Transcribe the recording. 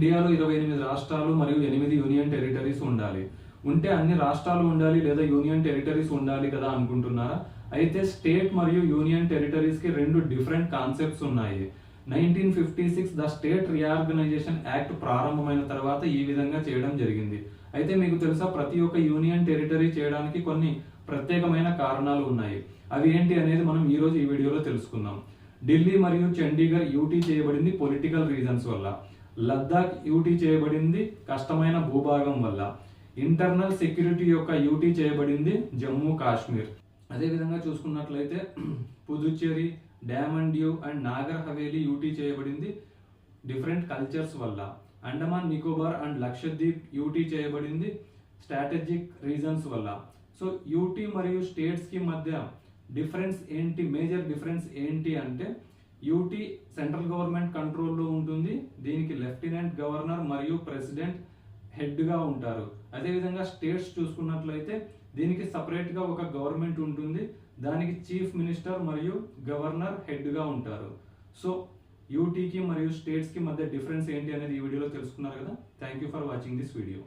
ఇండియాలో ఇరవై ఎనిమిది రాష్ట్రాలు మరియు ఎనిమిది యూనియన్ టెరిటరీస్ ఉండాలి. ఉంటే అన్ని రాష్ట్రాలు ఉండాలి లేదా యూనియన్ టెరిటరీస్ ఉండాలి కదా అనుకుంటున్నారా? అయితే స్టేట్ మరియు యూనియన్ టెరిటరీస్కి రెండు డిఫరెంట్ కాన్సెప్ట్స్ ఉన్నాయి. Nineteen fifty six the state reorganisation act ప్రారంభమైన తర్వాత ఈ విధంగా చేయడం జరిగింది. అయితే మీకు తెలుసా ప్రతి ఒక్క యూనియన్ టెరిటరీ చేయడానికి కొన్ని ప్రత్యేకమైన కారణాలు ఉన్నాయి. అవి ఏంటి అనేది మనం ఈ రోజు ఈ వీడియోలో తెలుసుకుందాం. ఢిల్లీ మరియు చండీగఢ్ యూటీ చేయబడింది పొలిటికల్ రీజన్స్ వల్ల. లద్దాఖ్ యూటీ చేయబడింది కష్టమైన భూభాగం వల్ల. ఇంటర్నల్ సెక్యూరిటీ యొక్క యూటీ చేయబడింది జమ్మూ కాశ్మీర్ అదేవిధంగా చూసుకున్నట్లయితే పుదుచ్చేరి డామన్ డ్యూ అండ్ నాగర్ హవేలీ యూటీ చేయబడింది డిఫరెంట్ కల్చర్స్ వల్ల. అండమాన్ నికోబార్ అండ్ లక్షద్వీప్ యూటీ చేయబడింది స్ట్రాటజిక్ రీజన్స్ వల్ల. సో యూటీ మరియు స్టేట్స్కి మధ్య డిఫరెన్స్ ఏంటి? మేజర్ డిఫరెన్స్ ఏంటి అంటే యూటీ సెంట్రల్ గవర్నమెంట్ కంట్రోల్లో ఉంటుంది. దీనికి లెఫ్టినెంట్ గవర్నర్ మరియు ప్రెసిడెంట్ హెడ్గా ఉంటారు. అదేవిధంగా స్టేట్స్ చూసుకున్నట్లయితే దీనికి సపరేట్గా ఒక గవర్నమెంట్ ఉంటుంది. దానికి చీఫ్ మినిస్టర్ మరియు గవర్నర్ హెడ్గా ఉంటారు. సో యూటీకి మరియు స్టేట్స్కి మధ్య డిఫరెన్స్ ఏంటి అనేది ఈ వీడియోలో తెలుసుకున్నారు కదా. Thank you for watching this video.